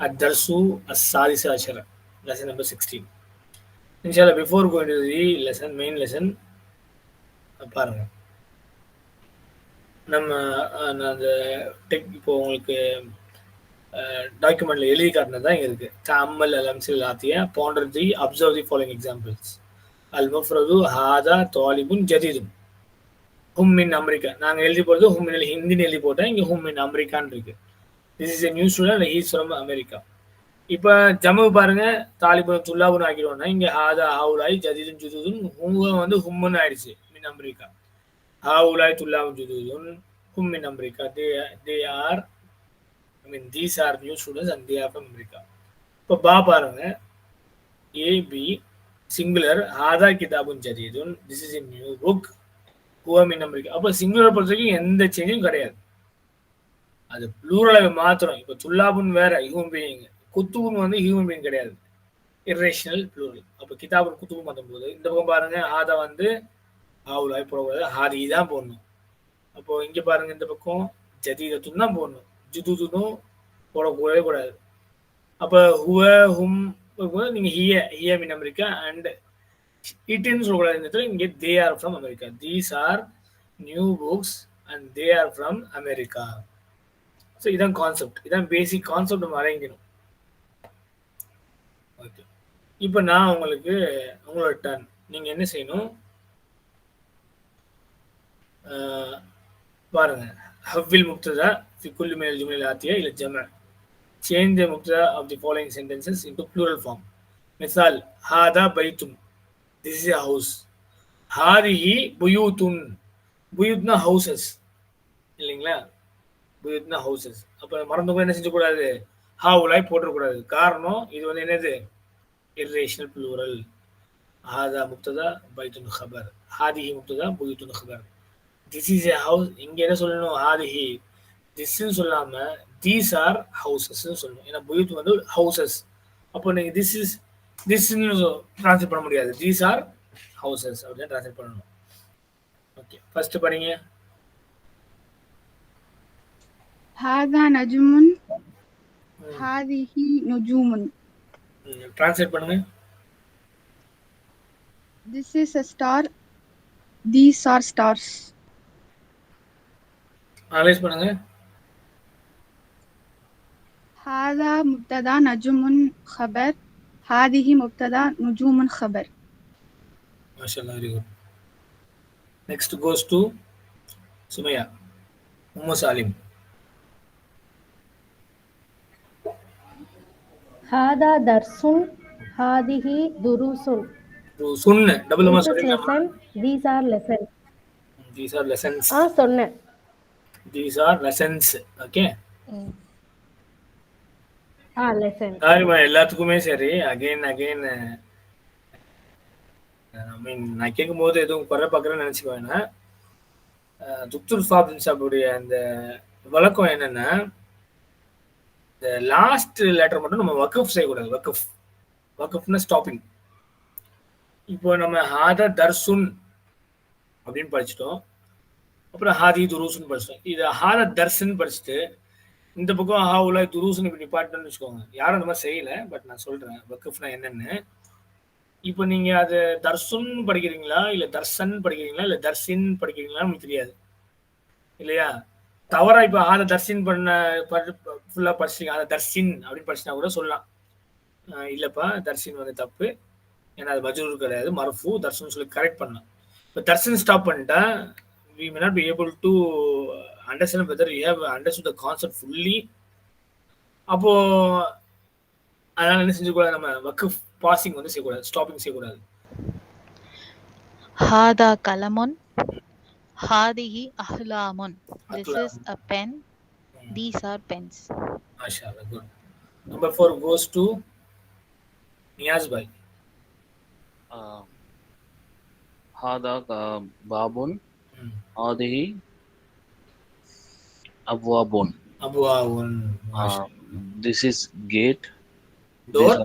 Ad-Darsu As-Salis Ashara, lesson number 16. Inshallah, before going to lesson lesson, main பாருங்க. நம்ம அந்த tech இப்போ உங்களுக்கு டாக்குமெண்ட்ல எழுதி காட்டினது தான் இங்க இருக்கு. தாமல் அலம்சில் ஆத்திய ponder the observe the following examples அல் முஃப்ரது ஹாதா தாலிபுன் ஜதீதும் ஹும்மின் அமெரிக்கா நாங்கள் எழுதி போடுறது ஹும்மின் ஹிந்தின்னு எழுதி போட்டேன். இங்கே ஹும்மின் அமெரிக்கான்னு இருக்கு. This is a new student he's from America இப்போ ஜம்மு பாருங்க தாலிபுன் துல்லாபுன் ஆக்கிடுவோம்னா இங்கே ஹாதா ஹவுலாய் ஜதீதுன் ஜுதூதுன் ஹும் வந்து ஹும்முன்னு ஆயிடுச்சு மின் அமெரிக்கா. ஹவுலாய் துல்லாபுன் ஜுதூதுன் ஹும் மின் America. They they are I mean these are new students and they are from America இப்போ பா பாருங்க. ஏபி சிங்குலர் ஹாதா கிதாபுன் ஜதீதுன் this is in new book Hua மின் அமெரிக்கா. அப்போ சிங்குலர் பொறுத்த வரைக்கும் எந்த சேஞ்சும் கிடையாது. அது ப்ளூரலை மாத்திரம் இப்போ துல்லாபுன் வேற ஹியூமன் பீயிங் குத்துபுன் வந்து ஹியூமன் பீயிங் கிடையாது. இரேஷனல் ப்ளூரல் அப்போ கிதாபுன் குத்துபு மாற்றும் போது இந்த பக்கம் பாருங்க ஹாதா வந்து ஆவுல போடக்கூடாது. ஹாதி தான் போடணும். அப்போ இங்க பாருங்க இந்த பக்கம் ஜதீதத்துன் தான் போடணும். ஜுதுதுனும் போடக்கூடவே கூடாது. அப்போ ஹுவ ஹும் நீங்கள் நீங்க ஹிய ஹிய மின் அமெரிக்கா அண்ட் இட்டுன்னு சொல்லக்கூடாது இந்த இடத்துல. இங்கே they are from America. These are new books and they are from America so இதான் கான்செப்ட் இதான் பேசிக் கான்செப்ட் நம்ம வரைங்கணும் ஓகே இப்போ நான் உங்களுக்கு உங்களோட டர்ன் நீங்கள் என்ன செய்யணும்? பாருங்க. ஹவ்வில் முக்ததா குல்லு மேல் ஜுமில் ஆத்தியா இல்லை ஜம change the முக்ததா of the following sentences into plural form misal ஹாதா பைத்தும். திஸ் இஸ் ஹவுஸ் ஹாதிஹி புயூத்துன். புயூத்னா ஹவுசஸ் இல்லைங்களா? புயத்னா ஹவுசஸ் அப்போ மறந்து கூட என்ன செஞ்சக்கூடாது? ஹாவுலாய் போட்டுறக்கூடாது காரணம் இது வந்து என்னது? இர்ரேஷனல் ப்ளூரல் ஹாதா முக்ததா பைத்துன் ஹபர். ஹாதிஹி முக்ததா புகித்துன் ஹபர். திஸ் இஸ் ஏ ஹவுஸ் இங்கே என்ன சொல்லணும்? ஹாதிஹி. திஸ்ன்னு சொல்லாம தீஸ் ஆர் ஹவுசஸ்ன்னு சொல்லணும். ஏன்னா புயுத் வந்து ஹவுசஸ் அப்போ நீங்கள் திஸ் இஸ் திஸ்ன்னு ட்ரான்ஸ்லேட் பண்ண முடியாது. தீஸ் ஆர் ஹவுசஸ் அப்படின்னு ட்ரான்ஸ்லேட் பண்ணணும். ஓகே ஃபர்ஸ்ட் பாருங்க ஹாதா நஜ்முன் ஹாதிஹி நுஜூமுன் டிரான்ஸ்லேட் பண்ணுங்க this is a star these are stars analyse பண்ணுங்க ஹாதா முப்ததா நஜுமுன் ஹபர் ஹாதிஹி முப்ததா நுஜூமுன் ஹபர் மாஷால்லா very good next goes to Sumaiya Muhammad Salim ஹாதா தர்சுன். ஹாதிஹி துருசுன் சொன்ன டபுள் எம்மா lesson these are lesson these are lessons ஆ சொன்னேன். These are lessons okay ah lesson எல்லாத்துக்குமே சரி. அகைன் அகைன் ஐ மீன் நான் கேட்கும்போது எதுவும் குறை பார்க்குறேன்னு நினச்சிக்கோ துப்துல் ஃபாபின்ஸ் அப்படிய அந்த வழக்கம் என்னென்னா இந்த லாஸ்ட் லெட்டர் மட்டும் நம்ம வக்கஃப் செய்யக்கூடாது. வக்கஃப். வக்கஃப்னா ஸ்டாப்பிங் இப்போ நம்ம ஹாத தர்சுன் அப்படின்னு படிச்சிட்டோம். அப்புறம் ஹாதி துருசுன்னு படிச்சிட்டோம். இது ஹாத தர்சுன்னு படிச்சுட்டு இந்த பக்கம் ஹாவுல துருசுன்னு இப்படி நிப்பாட்டணும்னு வச்சுக்கோங்க. யாரும் அந்த மாதிரி செய்யல பட் நான் சொல்றேன். வக்கஃப்னா என்னன்னு. இப்போ நீங்க அது தர்சுன் படிக்கிறீங்களா? இல்ல தர்சன் படிக்கிறீங்களா? இல்ல தர்சின் படிக்கிறீங்களா நமக்கு தெரியாது. இல்லையா? தவறா இப்ப ஆத தர்சின் பண்ண ஃபுல்லா படிச்சிங்க ஆத தர்ஷின் அப்படின்னு படிச்சுனா கூட சொல்லலாம். இல்லப்பா தர்ஷின் வந்து தப்பு. ஏன்னா அது மஜூர் கிடையாது. மரஃபு தர்ஷன் சொல்லி கரெக்ட் பண்ணலாம். இப்போ தர்சன் ஸ்டாப் பண்ணிட்டா we may not be able to understand whether I have understand the concept fully அப்போ அதனால என்ன செஞ்சக்கூடாது நம்ம வக்கு பாசிங் வந்து செய்யக்கூடாது. ஸ்டாப்பிங் செய்யக்கூடாது. ஹாதா கலமன். हादिही अहलामुन। This is a pen these are pens माशाल्लाह good number 4 goes to Niyaz भाई हादा का बाबुन हादिही अबवाबुन अबवाबुन this is gate door?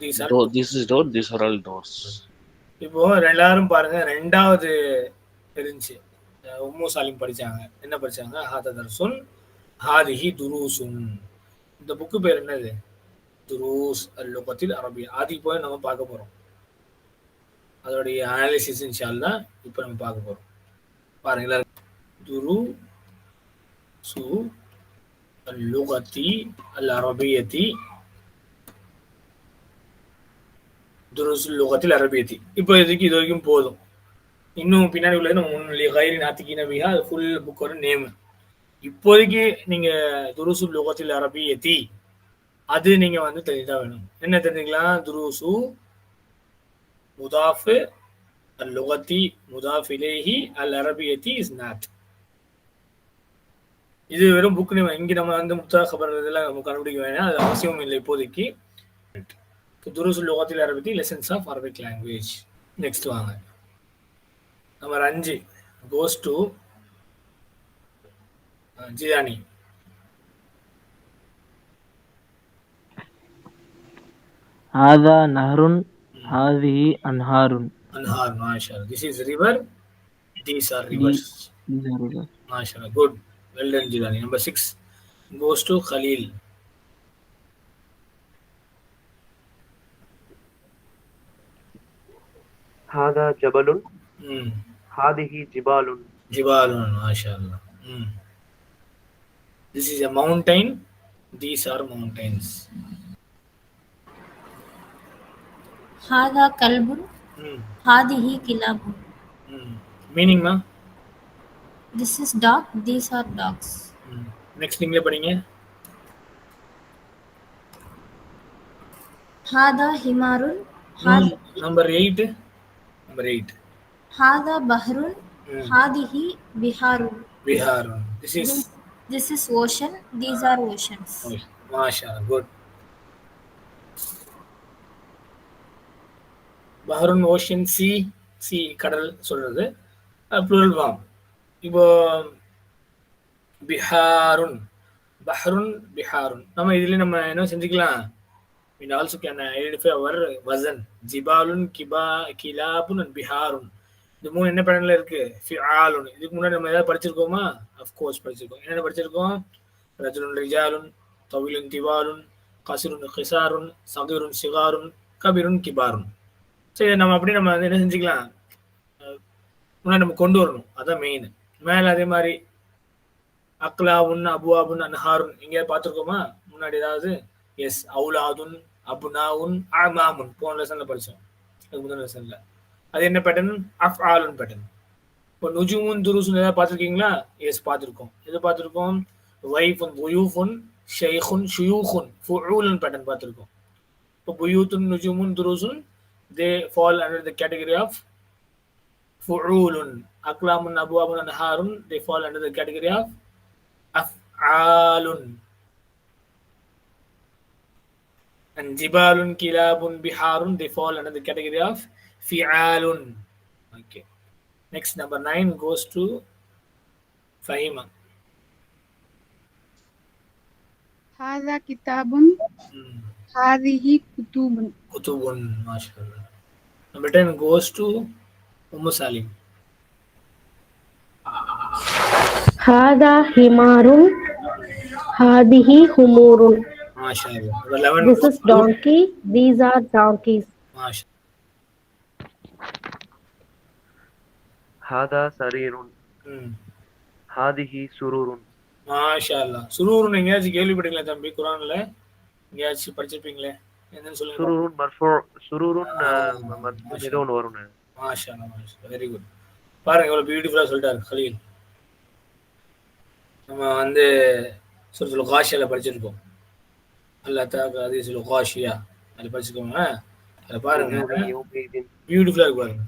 These are door this is door these are all doors. Hmm. இப்போ ரெண்டாரும் பாருங்க ரெண்டாவது இருந்துச்சு உம்மு சாலிம் படிச்சாங்க. என்ன படிச்சாங்க? ஹாத தர்சுன் ஹாதிஹி துருசுன். இந்த புக்கு பேர் என்னது? துரூஸ் அல்லுகத்தில் அரபி. அதுக்கு போய் நம்ம பார்க்க போறோம். அதோடைய அனாலிசிஸ் இன்ஷால்லா இப்போ நம்ம பார்க்க போறோம். பாருங்களா துரு சு அல்லுகத்தி அல் அரபியத்தி. துருஸ் லுகத்தில் அரபியத்தி. இப்போ இதுக்கு இது வரைக்கும் போதும். இன்னும் பின்னாடி உள்ளது நம்ம முன்னாடி கைரி நாத்திகி நபியா அது ஃபுல் புக்கோட நேம் இப்போதைக்கு நீங்க துருசு லுகத்தில் அரபியத்தி அது நீங்க வந்து தெரிஞ்சுதான் வேணும். என்ன தெரிஞ்சுக்கலாம் துருசு முதாஃபு அல் லுகத்தி முதாஃப் இலேஹி அல் அரபியத்தி இஸ் நாட் இது வெறும் புக் நேம் இங்க நம்ம வந்து முத்தா கபர் இதெல்லாம் நம்ம கண்டுபிடிக்க வேணாம் அது அவசியம் இல்லை இப்போதைக்கு. துருசு லுகத்தில் அரபியத்தி lessons of Arabic language next வாங்க. நம்பர் அஞ்சு கோஸ் டு ஜியானி ஹாதா நஹருன் ஹாதி அன்ஹாருன் அன்ஹார் மாஷா this is river these are rivers Masha good well done Jilani number six goes to Khalil ஹாதா ஜபலுன் Hadihi Jibalun. Jibalun, mashallah. hmm. This is a mountain. These are mountains. Hada Kalbun. Mm. Hadihi Kilabun. Mm. Meaning, ma? This is dog. These are dogs. hmm. Next thing le padhenge Hada Himarun. Hadi... hmm. Number 8 Number 8 ஹாதா பஹ்ருன் ஹாதிஹி பிஹாருன் பிஹாருன் this is this is ocean these are oceans Masha good பஹ்ருன் ocean sea sea கடல் சொல்றது. Plural form இப்போ பிஹாருன் பஹ்ருன் பிஹாருன் நம்ம இதுல நம்ம என்ன செஞ்சுக்கலாம்? We also can identify our wazan. Jibalun kiba kilabun and biharun. இது மூணு என்ன பேனல்ல இருக்கு? ஃபிஆலுன் இதுக்கு முன்னாடி நம்ம ஏதாவது படிச்சிருக்கோமா? அஃப்கோர்ஸ் படிச்சிருக்கோம். என்னென்ன படிச்சிருக்கோம்? ரஜுலுன் ரிஜாலுன் தவிலுன் திவாலுன் கசிருன் கிசாருன் சகிருன் சிகாருன் கபீருன் கிபாருன். சரி நம்ம அப்படியே நம்ம வந்து என்ன செஞ்சுக்கலாம்? அஹ் முன்னாடி நம்ம கொண்டு வரணும். அதான் மெயின் மேல அதே மாதிரி அக்லாவுன் அபுவாபுன் அன்ஹாருன் எங்கேயாவது பார்த்துருக்கோமா? முன்னாடி ஏதாவது? எஸ் அவுலாதுன் அபுனாவுன் ஆமாமுன் போன லெசன்ல படிச்சோம். அதுக்கு முதல் லெசன்ல அது என்ன பேட்டர்ன் அஃப் ஆலுன் பேட்டர்ன் இப்போ நுஜுமுன் துருசுன் ஏதாவது பார்த்துருக்கீங்களா? எஸ் பார்த்துருக்கோம். எது பார்த்துருக்கோம்? வைஃபுன் புயூஃபுன் ஷெய்ஹுன் ஷுயூஹுன் ஃபுரூலன் பேட்டர்ன் பார்த்துருக்கோம். இப்போ புயூத்துன் நுஜுமுன் துருசுன் they fall under the category of ஃபுரூலுன் அக்லாமுன் அபுவாபுன் அன்ஹாருன் they fall under the category of அஃஆலுன் and jibalun kilabun biharun they fall under the category of fi'alun okay next number 9 goes to fahima هذا كتاب Hmm. هذه كتب kutubun mashallah number 10 goes to umm salim هذا حمار هذه حمور mashallah number 11 This goes is to- donkey. These are donkeys. Mashallah. ஹாதா சரீருன். ஹாதிஹி சுரூருன். மாஷா அல்லா சுரூருன் எங்கேயாச்சும் கேள்விப்பட்டீங்களா தம்பி? குரான்ல? எங்கேயாச்சும் படிச்சிருப்பீங்களே? என்னன்னு சொல்லுங்க. சுரூருன் மர்ஃபூ சுரூருன் ஏதோ ஒன்று மாஷா அல்லா வெரி குட் பாருங்க இவ்வளவு பியூட்டிஃபுல்லா சொல்லிட்டாரு கலீல் நம்ம வந்து சுரத்துல காஷியால படிச்சிருக்கோம். அது சில காஷியா அதில் படிச்சிருக்கோங்க அதில் பாருங்க. பியூட்டிஃபுல்லா பாருங்க.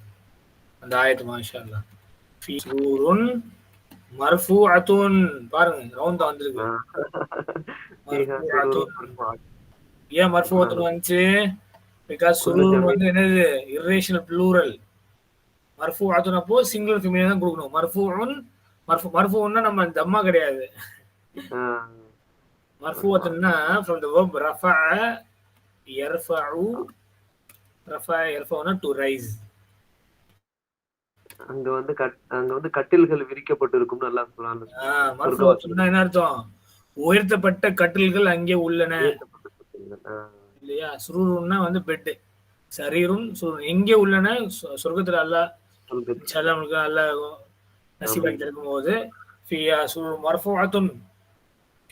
அந்த ஆயத்து மாஷா அல்லா சூருன் மர்ஃபூ அத்துன் பாருங்க ரவுண்டா வந்திருக்கு. ஏன் மர்ஃபூ அத்துன் வந்துச்சு பிகாஸ் சுரூர் வந்து என்னது? இர்ரேஷனல் ப்ளூரல் மர்ஃபூ அத்துன் அப்போ சிங்கிள் ஃபெமிலியா தான் கொடுக்கணும். மர்ஃபூன் மர்ஃபூ மர்ஃபூன்னா நம்ம தம்மா கிடையாது. மர்ஃபூவத்துன்னா ஃப்ரம் த வெர்ப் ரஃபா யர்ஃபஉ ரஃபா யர்ஃபஉனா டு ரைஸ் அங்க வந்து அங்க வந்து கட்டில்கள் விரிக்கப்பட்டிருக்கும் நல்லா மர்ஃபூஅத்துன்னா என்ன அர்த்தம்? உயர்த்தப்பட்ட கட்டில்கள் அங்கே உள்ளன. இல்லையா? சுரூருன்னா வந்து பெட்டு. சரீரும் சுரூர் எங்கே உள்ளன சொர்க்கத்துல. இன்ஷால்லா உங்களுக்கு நல்ல நசீபாக்கி இருக்கும் போது மர்ஃபூஅத்துன்.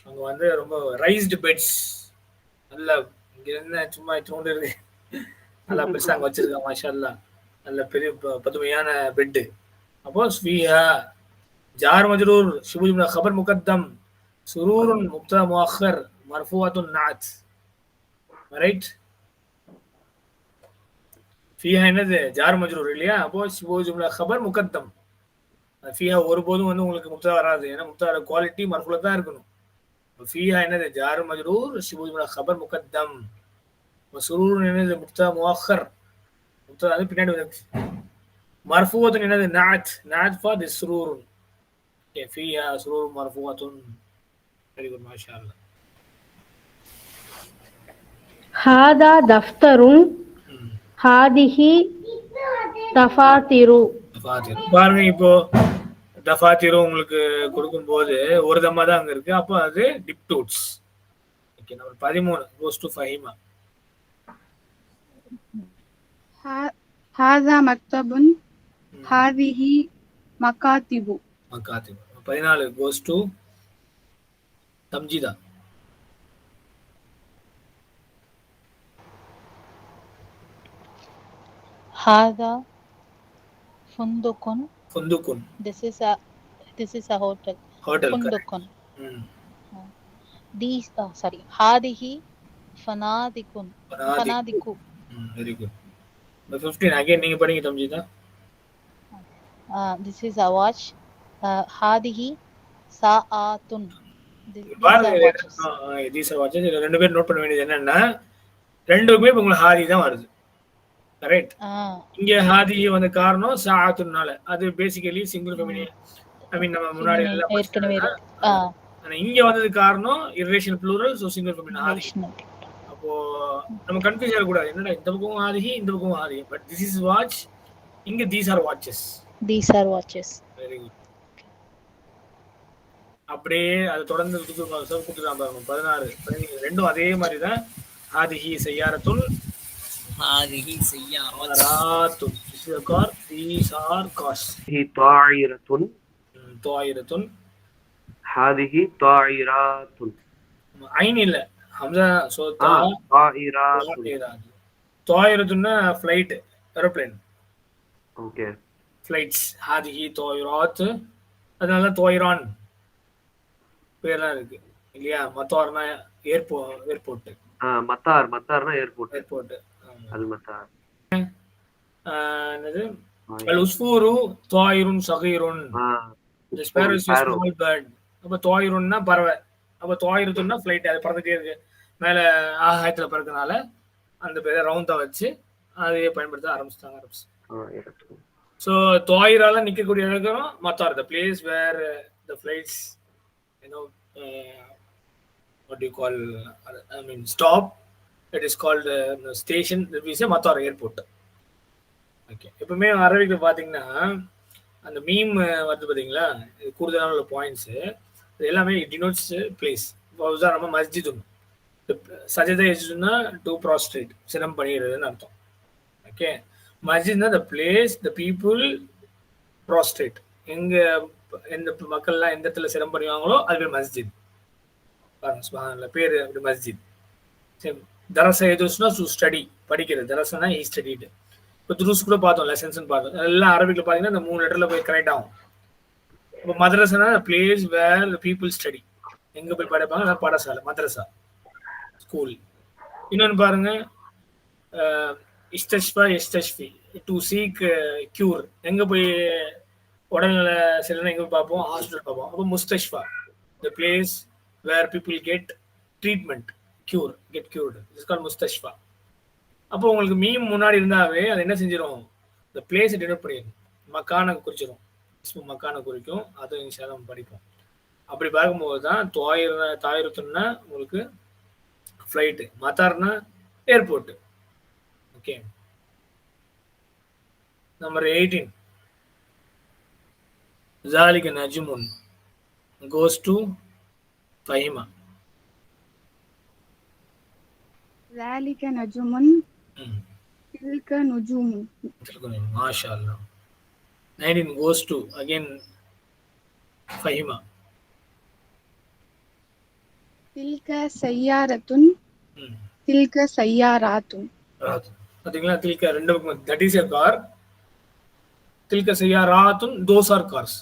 அங்க வந்து ரொம்ப ரைஸ்டு பெட்ஸ் நல்ல இங்க என்ன சும்மா தூண்டு இருக்கு நல்லா பெருசா அங்க வச்சிருக்காங்க மாஷா அல்லாஹ். நல்ல பெரிய பதுமையான பெட்டு அப்போ ஸ்வீயா ஜார் மஜ்ரூர் ஷிபுஜ் ஹபர் முகத்தம் சுரூருன் முக்தா முஹர் மர்ஃபுவாத்துன் நாத். ரைட் ஃபியா என்னது? ஜார் மஜ்ரூர் இல்லையா? அப்போ ஷிபு ஜும்லா ஹபர் முகத்தம். ஃபியா ஒருபோதும் வந்து உங்களுக்கு முக்தா வராது. ஏன்னா முக்தாவோட குவாலிட்டி மர்ஃபுல தான் இருக்கணும். ஃபியா என்னது? ஜார் மஜ்ரூர் ஷிபு ஜும்லா ஹபர் முகத்தம். சுரூருன் என்னது? முக்தா முஹர். ஸோ அது பின்னாடி வந்து மர்ஃபூவத்துன் என்னது? நாத். நாத் ஃபார் தி ஸ்ரூர் ஓகே ஃபியா ஸ்ரூர் மர்ஃபூவத்துன் வெரி குட் மாஷா அல்லாஹ் ஹாதா தஃப்தரும் ஹாதிஹி தஃபாத்திரு பாருங்க இப்போ தஃபாத்திரு உங்களுக்கு கொடுக்கும்போது ஒரு தம்மா தான் அங்க இருக்கு. அப்போ அது டிப்டூட்ஸ் ஓகே நம்பர் பதிமூணு. கோஸ் டு ஃபஹிமா ஹாதா மக்தபுன் ஹாதிஹி மகாத்திபு மகாத்திபு பதினாலு கோஸ் டு தம்ஜிதா ஹாதா ஃபுந்துகுன் ஃபுந்துகுன் this is a this is a hotel hotel ஃபுந்துகுன் these oh, sorry hadihi fanadikun fanadiku very good The 15 again நீங்க படிங்க தம்ஜிதா திஸ் இஸ் அ வாட்ச் ஹாதிஹி சாஆத்துன் பாருங்க தீஸ் ரெண்டு பேர் நோட் பண்ண வேண்டியது என்னன்னா ரெண்டுக்குமே உங்களுக்கு ஹாதி தான் வருது. இங்க ஹாதி வந்த காரணம் சாத்துனால அது பேசிக்கலி சிங்கிள் ஃபெமினி நம்ம முன்னாடி இங்க வந்தது காரணம் இர்ரேஷனல் ப்ளூரல் சிங்கிள் ஃபெமினி ஹாதி. இப்போ நம்ம கன்ஃபியூஸ் ஆகக்கூடாது. என்னடா இந்த பக்கம் ஆதிகி இந்த பக்கம் ஆதிகி பட் திஸ் இஸ் வாட்ச் இங்க these are watches these are watches very good அப்படியே அது தொடர்ந்து கொடுத்துருக்கான் பாருங்க பதினாறு ரெண்டும் அதே மாதிரி தான் ஆதிஹி செய்யாரத்துல் ஆதிஹி செய்யாரத்துல் கார் தீஸ் ஆர் காஸ் ஹி தாயிரத்துன் தாயிரத்துன் ஹாதிஹி தாயிரத்துன் ஐன் இல்லை. ஹம்சா சோ தாயிரா தாயிரத்துன்னா ஃப்ளைட் ஏரோப்ளேன் ஓகே. ஃப்ளைட்ஸ் ஹாதிஹி தோயிராத் அதனால தோயிரான் இருக்கு. இல்லையா? மத்தார்னா ஏர்போ ஏர்போர்ட் மத்தார். மத்தார்னா ஏர்போர்ட் ஏர்போர்ட் மத்தார். என்னது? அல் உஸ்ஃபூரு அப்ப தாயிருன்னா பறவை. அப்ப தாயிரத்துன்னா ஃப்ளைட் அது பறந்துட்டே இருக்கு. மேலே ஆகாயத்தில் பிறக்கனால அந்த பேரை ரவுண்டா வச்சு அதையே பயன்படுத்த ஆரம்பிச்சிட்டாங்க அரப்ஸ் ஸோ துவாயிரால நிற்கக்கூடிய இடம் மற்ற the place where the flights you know what you call I mean stop it is called station is மத்தார் airport okay எப்பவுமே அரபிக்கில் பார்த்தீங்கன்னா அந்த மீம் வந்து பார்த்தீங்களா கூடுதலான உள்ள பாயிண்ட்ஸு இது எல்லாமே டினோட்ஸ் பிளேஸ் இப்போ மஸ்ஜித் மஸ்ஜிதுன்னு சஜதா எஜுன்னா டூ ப்ராஸ்ட்ரேட் சிரம் பண்ணிடுறதுன்னு அர்த்தம். Okay மஸ்ஜித்னா the place the people prostrate எங்க எந்த மக்கள்லாம் எந்த இடத்துல சிரம் பண்ணுவாங்களோ அது பேர் மஸ்ஜித். பாருங்க பேர் அப்படி மஸ்ஜித். சரி தரச எதுனா டு ஸ்டடி படிக்கிறது. தரசனா ஈ ஸ்டடிடு இப்போ துருஸ் கூட பார்த்தோம் லெசன்ஸ்னு பார்த்தோம். எல்லாம் அரபிக்கில் பார்த்தீங்கன்னா இந்த மூணு லெட்டரில் போய் கரெக்ட் ஆகும். இப்போ மதரசனா பிளேஸ் வேர் பீப்புள் ஸ்டடி எங்கே போய் படிப்பாங்க? பாடசாலை மதரசா ஸ்கூல். இன்னொன்று பாருங்க இஸ்டஷ்பா எஸ்டஷ்பி டு சீக் கியூர் எங்கே போய் உடல்நல சிலனை எங்கே போய் பார்ப்போம்? ஹாஸ்பிட்டல் பார்ப்போம். அப்போ முஸ்தஷ்பா the place where people get treatment cure get cured it's call முஸ்தஷ்பா அப்போ உங்களுக்கு மீம் முன்னாடி இருந்தாவே அது என்ன செஞ்சிடும் இந்த பிளேஸை டினோட் பண்ணிடும் மக்கானை குறிச்சிடும் மக்கானை குறிக்கும். அதுவும் நம்ம படிப்போம் அப்படி பார்க்கும்போது தான் தாயிர தாயிரத்துன்னா உங்களுக்கு flight மத்தார்னா airport okay number eighteen ஜாலிக நஜுமுன் goes to Fahima ذلك نجم ம் تلك نجوم திருக்குறள் மாஷா அல்லா nineteen goes to again Fahima தில்க சையாரத்துன் தில்க சையாராத்துன் பாத்தீங்களா? தில்க ரெண்டு தட் இஸ் எ கார் தில்க சையாராத்துன் தோஸ் ஆர் கார்ஸ்